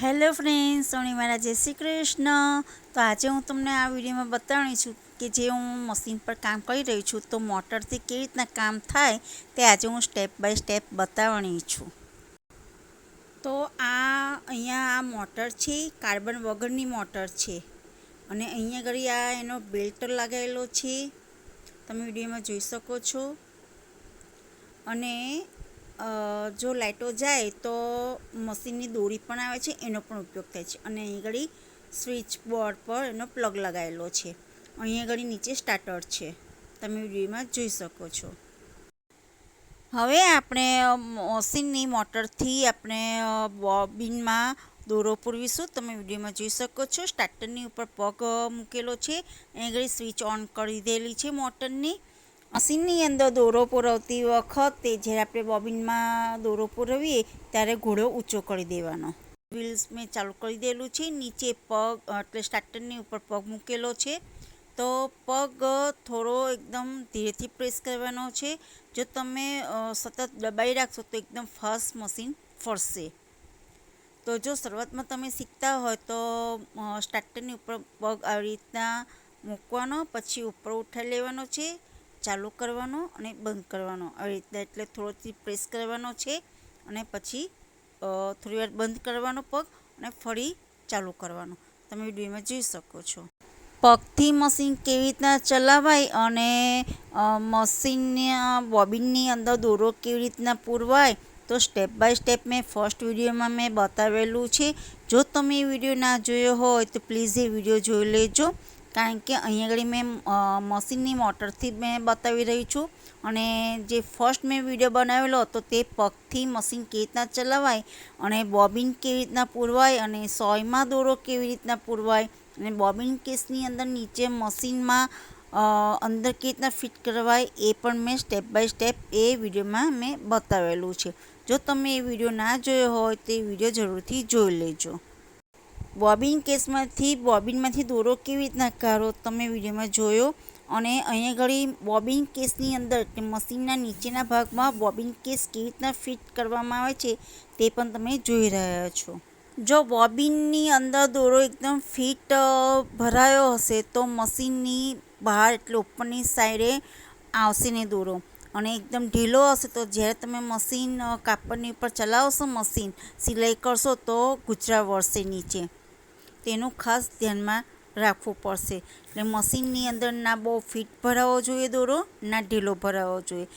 Hello friends સોની મારા જય શ્રી કૃષ્ણ. તો આજે હું તમને આ વિડીયોમાં બતાવી છું કે જે હું મશીન પર કામ કરી રહી છું, તો મોટરથી કેવી રીતના કામ થાય તે આજે હું સ્ટેપ બાય સ્ટેપ બતાવણી છું. તો આ અહીંયા આ મોટર છે, કાર્બન વગરની મોટર છે. અને અહીંયા ઘડી આ એનો બેલ્ટ લગાવેલો છે. તમે વિડીયોમાં જોઈ શકો છો. અને જો લાઇટો જાય તો મશીનની દોરી પણ આવે છે, એનો પણ ઉપયોગ થાય છે. અને અહીં આગળ સ્વિચ બોર્ડ પર એનો પ્લગ લગાવેલો છે. અહીં આગળ નીચે સ્ટાર્ટર છે. તમે વિડીયોમાં જોઈ શકો છો. હવે આપણે મશીનની મોટરથી આપણે બોબિનમાં દોરો પૂરવીશું. તમે વિડીયોમાં જોઈ શકો છો, સ્ટાર્ટરની ઉપર પગ મૂકેલો છે. અહીં ઘડી સ્વિચ ઓન કરી દેલી છે મોટરની. મશીનની અંદર દોરો પુરવતી વખતે જ્યારે આપણે બોબિનમાં દોરો પુરવીએ ત્યારે ઘોડો ઊંચો કરી દેવાનો. વ્હીલ્સ મેં ચાલુ કરી દેલું છે. નીચે પગ, એટલે સ્ટાર્ટરની ઉપર પગ મૂકેલો છે. તો પગ થોડો એકદમ ધીરેથી પ્રેસ કરવાનો છે. જો તમે સતત દબાઈ રાખશો તો એકદમ ફાસ્ટ મશીન ફરશે. તો જો શરૂઆતમાં તમે શીખતા હોય તો સ્ટાર્ટરની ઉપર પગ આવી રીતના મૂકવાનો, પછી ઉપર ઉઠાઈ લેવાનો છે. ચાલુ કરવાનો અને બંધ કરવાનો. આવી રીતના એટલે થોડોથી પ્રેસ કરવાનો છે અને પછી થોડી વાર બંધ કરવાનો પગ અને ફરી ચાલુ કરવાનો. તમે વિડીયોમાં જોઈ શકો છો. પગથી મશીન કેવી રીતના ચલાવાય અને મશીનના બોબિનની અંદર દોરો કેવી રીતના પૂરવાય, તો સ્ટેપ બાય સ્ટેપ મેં ફર્સ્ટ વિડીયોમાં મેં બતાવેલું છે. જો તમે એ વીડિયો ના જોયો હોય તો પ્લીઝ એ વીડિયો જોઈ લેજો. કારણ કે અહીંયા આગળ મેં મશીનની મોટરથી મેં બતાવી રહી છું. અને જે ફર્સ્ટ મેં વીડિયો બનાવેલો હતો તે પગથી મશીન કેવી રીતના ચલાવાય અને બોબિન કેવી રીતના પૂરવાય અને સોયમાં દોરો કેવી રીતના પૂરવાય અને બોબિન કેસની અંદર નીચે મશીનમાં અંદર કેવી રીતના ફિટ કરવાય એ પણ મેં સ્ટેપ બાય સ્ટેપ એ વિડીયોમાં મેં બતાવેલું છે. જો તમે એ વીડિયો ના જોયો હોય તો એ વીડિયો જરૂરથી જોઈ લેજો. બોબિન કેસમાંથી, બોબિનમાંથી દોરો કેવી રીતના કાઢો તમે વિડીયોમાં જોયો? અને અહીંયા ઘડી બોબિન કેસની અંદર મશીનના નીચેના ભાગમાં બોબિન કેસ કેવી રીતના ફિટ કરવામાં આવે છે તે પણ તમે જોઈ રહ્યા છો. જો બોબિનની અંદર દોરો એકદમ ફિટ ભરાયો હશે તો મશીનની બહાર એટલે ઉપરની સાઈડે આવશે ને દોરો. અને એકદમ ઢીલો હશે તો જ્યારે તમે મશીન કાપડની ઉપર ચલાવશો મશીન, સિલાઈ કરશો તો ગુજરા વળશે નીચે. તેનું ખાસ ધ્યાનમાં રાખવું પડશે. એટલે મશીનની અંદર ના બહુ ફિટ ભરાવો જોઈએ દોરો, ના ઢીલો ભરાવો જોઈએ.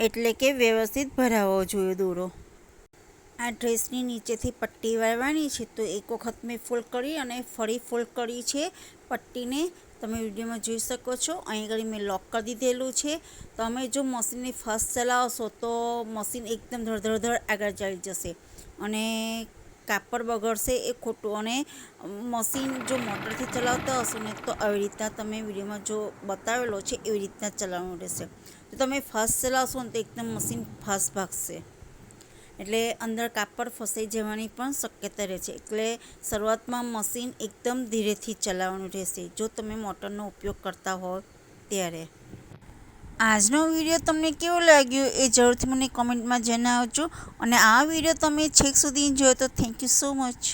એટલે કે વ્યવસ્થિત ભરાવો જોઈએ દોરો. આ ડ્રેસની નીચેથી પટ્ટી વાળવાની છે તો એક વખત મેં ફોલ્ડ કરી અને ફરી ફોલ્ડ કરી છે. પટ્ટીને તમે વિડીયોમાં જોઈ શકો છો. અહીં આગળ મેં લોક કરી દીધેલું છે. તમે જો મશીનને ફાસ્ટ ચલાવશો તો મશીન એકદમ ધડધડ આગળ ચાલી જશે. અને કાપડ બગડશે એ ખોટું અને મશીન જો મોટરથી ચલાવતા હશો ને તો આવી રીતના તમે વિડીયોમાં જો બતાવેલો છે એવી રીતના ચલાવવાનું રહેશે. જો તમે ફાસ્ટ ચલાવશો ને તો એકદમ મશીન ફાસ્ટ ભાગશે. એટલે અંદર કાપડ ફસાઈ જવાની પણ શક્યતા રહે છે. એટલે શરૂઆતમાં મશીન એકદમ ધીરેથી ચલાવવાનું રહેશે. જો તમે મોટરનો ઉપયોગ કરતા હો ત્યારે. આજનો વીડિયો તમને કેવો લાગ્યો એ જરૂરથી મને કોમેન્ટમાં જણાવજો. અને આ વીડિયો તમે છેક સુધી જોયો તો થેન્ક યુ સો મચ